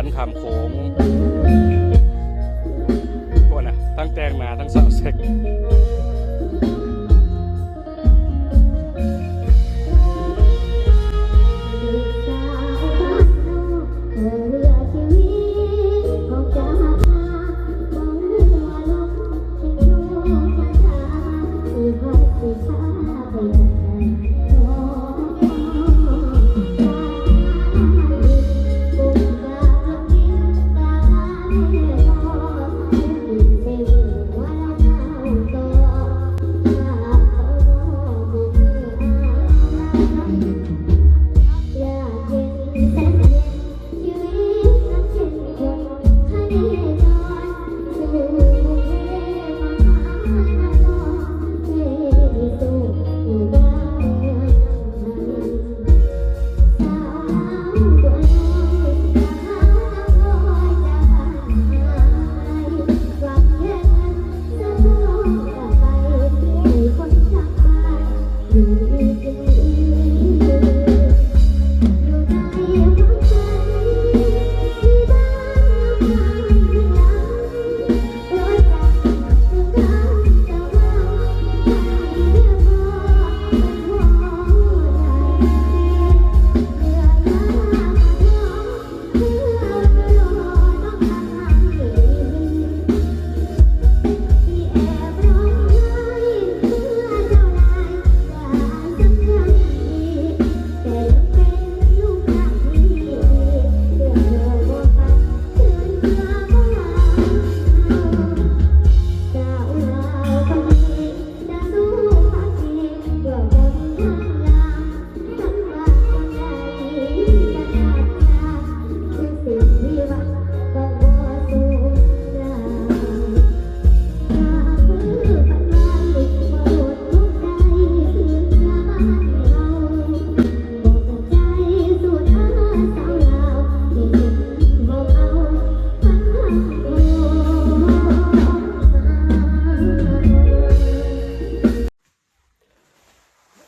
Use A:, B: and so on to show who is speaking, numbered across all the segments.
A: ฟันคำโค้งพวกน่ะทั้งแตงหนาทั้งสาวเซ็ก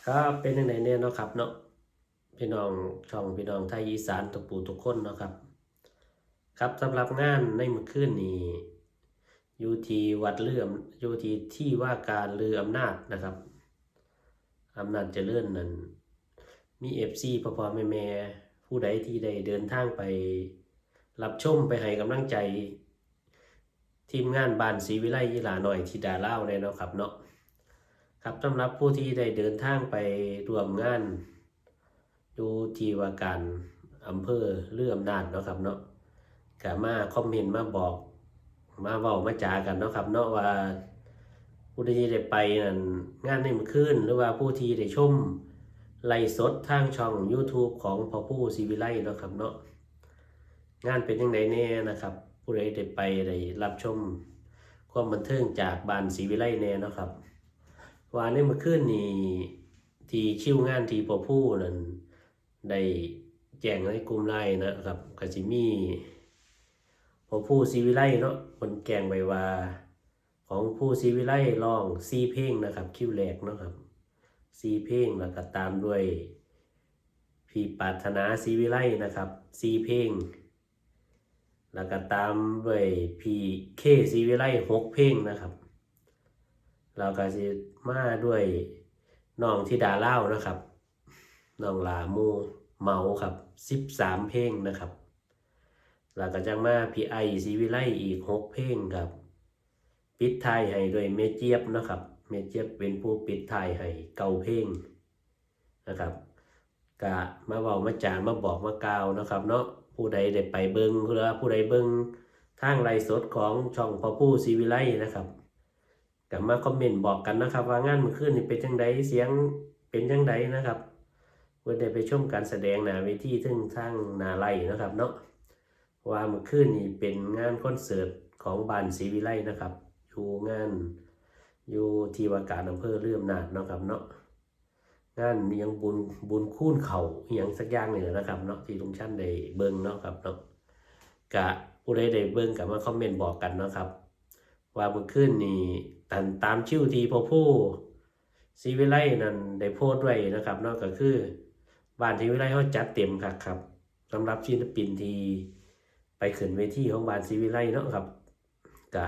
B: ครับเป็นยังไงเนี่ยเนาะครับเนาะพี่น้องช่องพี่น้องไทยอีสานทุกปู่ทุกคนเนาะครับ ครับสำหรับงานในมื่อคืนนี้อยู่ที่วัดเลื่อมอยู่ที่ที่ว่าการเรืออำนาจนะครับอำนาจเจริญนั้นมีเอฟซีพ่อพ่อแม่แม่ผู้ใดที่ได้เดินทางไป รับชมไปให้กำลังใจ ทีมงานบานศรีวิไลยีหลาหน่อยที่ดาเล่าเลยเนาะครับเนาะ ครับสำหรับผู้ที่ได้เดินทางไปร่วมงานดูที่ว่าการอำเภอเลื่อมนาจเนาะครับเนาะก็มาคอมเมนต์มาบอกมาเว้ามาจากันเนาะครับ เนาะว่าผู้ที่ได้ไปนั่นงานในเมื่อคืนหรือว่าผู้ที่ได้ชมไลสดทางช่อง YouTube ของพ่อผู้ศิวิไลเนาะครับเนาะงานเป็นยังไงแน่นะครับ ผู้ใดได้ไปได้รับชมความบันเทิงจากบานศรีวิไลแน่เนาะครับ ว่าในเมื่อคืนนี้ที่คิวงานที่พอผู้นั้นได้แจ้งในกลุ่มไลน์นะครับก็สิมีพอผู้ซีวิไลเนาะคนแกงไว้ว่า ของผู้ซีวิไลร้องซีเพลงนะครับ คิวแรกเนาะครับซีเพลงแล้วก็ตามด้วยพี่ปรารถนาซีวิไลนะครับซีเพลงแล้วก็ตามด้วยพี่เคซีวิไลหกเพลงนะครับ เราก็สิมาด้วยน้องธิดาเล่านะครับน้องลามูเมาครับสิบสามเพลงนะครับแล้วก็จังมาพี่ไอซีวิไลอีกหกเพลงครับปิดท้ายให้ด้วยเมเจียบนะครับเมเจียบเป็นผู้ปิดท้ายให้เก่าเพลงนะครับกะมาเว้ามาจามาบอกมากล่าวนะครับ เนาะผู้ใดได้ไปเบิงหรือว่าผู้ใดเบิงทางไลฟ์สดของช่องพอผู้ซีวิไลนะครับ กับมาคอมเมนต์บอกกันนะครับ ว่างานมือคืนนี่เป็นจังไดเสียงเป็นจังไดนะครับเพื่อได้ไปชมการแสดงหนาเวทีทึ่งทางนาไลนะครับเนาะว่ามือคืนนี่เป็นงานคอนเสิร์ตของบานศรีวิไลนะครับ อยู่งานอยู่ที่ว่าการอำเภอเลื่อมนาดนะครับเนาะงานยังบุญบุญคูนเขาอหยังสักอย่างหนึ่งนะครับเนาะที่ลุงชั่นได้เบิ่งเนาะครับเนาะกะผู้ใดได้เบิ่งกับมาคอมเมนต์บอกกันเนาะครับ ว่ามื่อคืนนี้ ตามตามชื่อที่พอผู้ซีวิไลนั่นได้โพสต์ไว้นะครับเนอกก็คือบ้านที่วิไลเขาจัดเต็มครับครับสำหรับศิลปินที่ไปขึ้นเวทีของบ้านศรีวิไลเนาะครับก็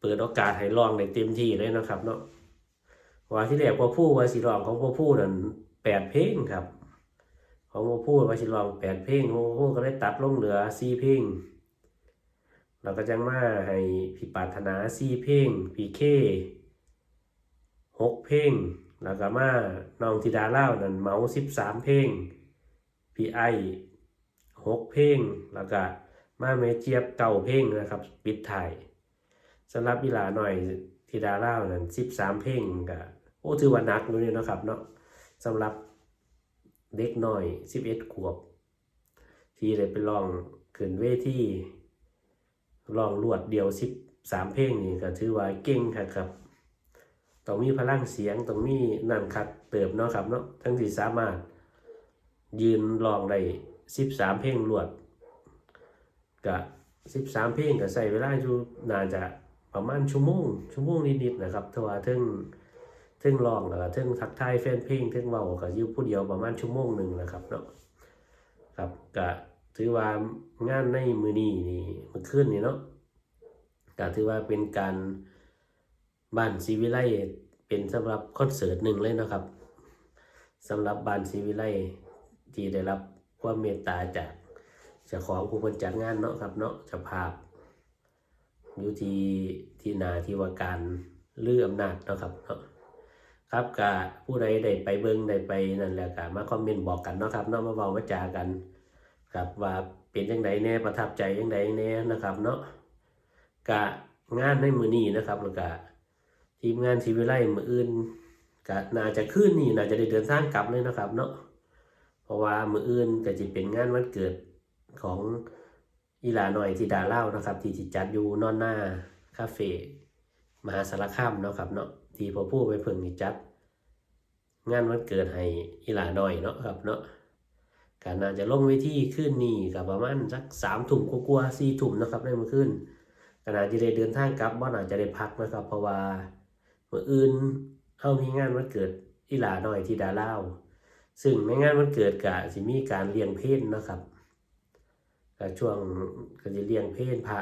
B: เปิดโอกาสให้ลองได้เต็มที่เลยนะครับเนาะว่าที่แรกพอผู้ว่าสิลองของพอผู้นั่นแปดเพลงครับ ของพอผู้ว่าสิลองแปดเพลงพอผู้ก็ได้ตัดลงเหลือสี่เพลง เราก็จังมาให้พี่ปารถนาสี่เพลงพี่เคหกเพลงแล้วก็มาน้องธิดาเล่านั่นเมาสิบสามเพลงพี่ไอหกเพลงแล้วก็มาเมเจียบเก่าเพลงนะครับปิดถ่ายสำหรับเวลาหน่อยธิดาเล่านั่นสิบสามเพลงก็โอ้ถือว่านักอยู่นี่เนาะครับเนาะสำหรับเด็กหน่อยสิบเอ็ดขวบ ที่ได้ไปลองขึ้นเวที ลองลวดเดียวสิบสามเพลงนี่ก็ถือว่าเก่งครับครับต้องมีพลังเสียงต้องมีนั่นคัดเติบเนาะครับเนาะทั้งที่สามารถ ยืนลองได้สิบสามเพลงรวดกับสิบสามเพลงก็ใส่เวลาอยู่น่าจะประมาณชั่วโมงชั่วโมงนิดๆนะครับแต่ว่าถึงถึงลองแล้วก็ถึงทักทายแฟนเพลงถึงเว้าก็อยู่ผู้เดียวประมาณชั่วโมงหนึ่งนะครับเนาะครับก็ ถือว่างานในมือนี้นี่มื่อคืนนี่เนาะก็ถือว่าเป็นการบ้านศรีวิไลเป็นสำหรับคอนเสิร์ตหนึ่งเลยนะครับสำหรับบ้านศรีวิไลที่ได้รับความเมตตาจากเจ้าของผู้คนจัดงานเนาะครับเนาะเจ้าภาพอยู่ที่ที่นาที่ว่าการลืออำนาจเนาะครับเนาะครับกะผู้ใดได้ไปเบิ่งได้ไปนั่นแหละกะมาคอมเมนต์บอกกันเนาะครับเนาะมาเว้ามาจากัน ครับว่าเป็นจังไดแน่ประทับใจจังไดแน่นะครับ เนาะกะงานในมือนี้นะครับแล้วก็ทีมงานชีวิไลมืออื่นก็น่าจะขึ้นนี่น่าจะได้เดินทางกลับเลยนะครับ เนาะเพราะว่ามืออื่นก็จะเป็นงานวันเกิดของอีหลาหน่อยที่ดาเล่านะครับ ที่จิจัดอยู่นอนหน้าคาเฟ่มหาสารคามเนาะครับเนาะที่พอผู้ไปเพิ่งจัด งานวันเกิดให้อีหลาหน่อยเนาะครับเนาะ ก็น่าจะลงเวทีขึ้นนี่กับประมาณสักสามทุ่มกว่าๆสี่ทุ่มนะครับในเมื่อคืนขณะที่ได้เดินทางกลับบ่น่าจะได้พักนะครับ เพราะว่าเมื่ออื่นเฮามีงานวันเกิดอีหลาหน้อยที่ดาล่าวซึ่งในงานวันเกิดก็สิมีการเลี้ยงเพลนะครับก็ช่วงก็จะเลี้ยงเพลพระ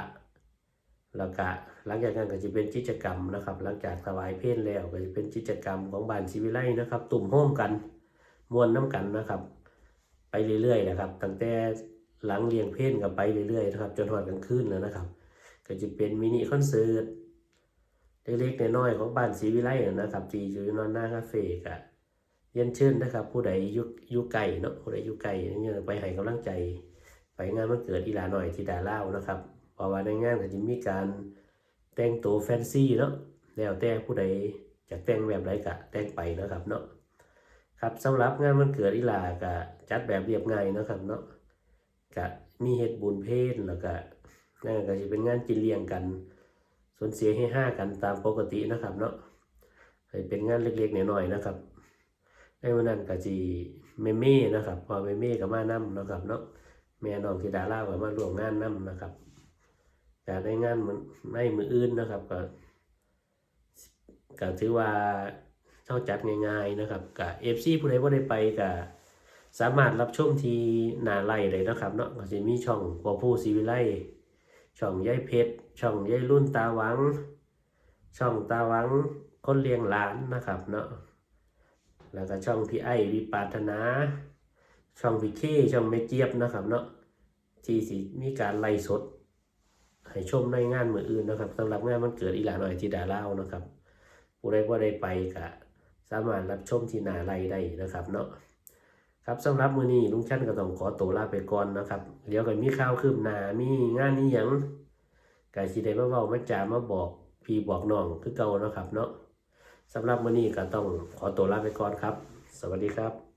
B: แล้วก็หลังจากนั้นก็จะเป็นกิจกรรมนะครับ หลังจากถวายเพลแล้วก็จะเป็นกิจกรรมของบ้านศิวิไลนะครับ ตุ่มโฮมกันมวนน้ำกันนะครับ ไปเรื่อยๆนะครับตั้งแต่หลังเลียงเพลก็ไปเรื่อยๆนะครับ จนหอดกลางคืนแล้วนะครับ ก็จะเป็นมินิคอนเสิร์ตเล็กๆน้อยๆของบ้านศรีวิไลนะครับที่อยู่นอนหน้าคาเฟ่กะเรียนชิญนนะครับ ผู้ใดอยุยุไก่เนาะผู้ใดอยุไก่เนี่ยไปให้กำลังใจ ไปงานวันเกิดอีหลาหน่อยที่ดาเล่านะครับเพราะว่าในงานก็จะมีการแต่งตัวแฟนซีเนาะแล้วแต่ผู้ใดจะแต่งแบบไรกะแต่งไปนะครับเนาะ ครับสำหรับงานวันเกิดอีหลากะจัดแบบเรียบง่ายนะครับเนาะกะมีเฮ็ดบุญเพลแล้วก็นั่นก็จะเป็นงานกินเลี้ยงกันส่วนเสียให้ห้ากันตามปกตินะครับเนาะเป็นงานเล็กๆหน้อยๆนะครับในวันนั้นก็จีเมเม่นะครับ พอเมเม่กับมานํนะครับเนาะแม่น้องธิดาล่าก็มาร่วมงานนํนะครับการได้งานมันไม่มืออื่นนะครับก็ก็ถือว่า เท่าจัดง่ายๆนะครับกับเอฟซีผู้ใดว่าได้ไปก็สามารถรับชมทีหนาไล่เลยนะครับเนาะก็จะมีช่องพอผู้ซีวิไลช่องยายเพชรช่องยายรุ่นตาหวัง ช่องตาหวังคนเลี้ยงหลานนะครับเนาะแล้วก็ช่องพี่ไอวิปาถนา ช่องพี่เคช่องแม่เจี๊ยบนะครับเนาะที่สิมีการไล่สดให้ชมในงานมืออื่นนะครับสำหรับงานมันเกิดอีหลาหน่อยที่ดาเล่านะครับผู้ใดว่าได้ไปก็ สามารถรับชมที่หนาไลได้นะครับเนาะครับสำหรับมื้อนี้ลุงชั้นก็ต้องขอตัวลาไปก่อนนะครับเดี๋ยวก็มีข่าวคืบหน้ามีงานนี้หยังก็สิได้มาเว้ามาจามาบอกพี่บอกน้องคือเก่านะครับเนาะสำหรับมื้อนี้ก็ต้องขอตัวลาไปก่อนครับ สวัสดีครับ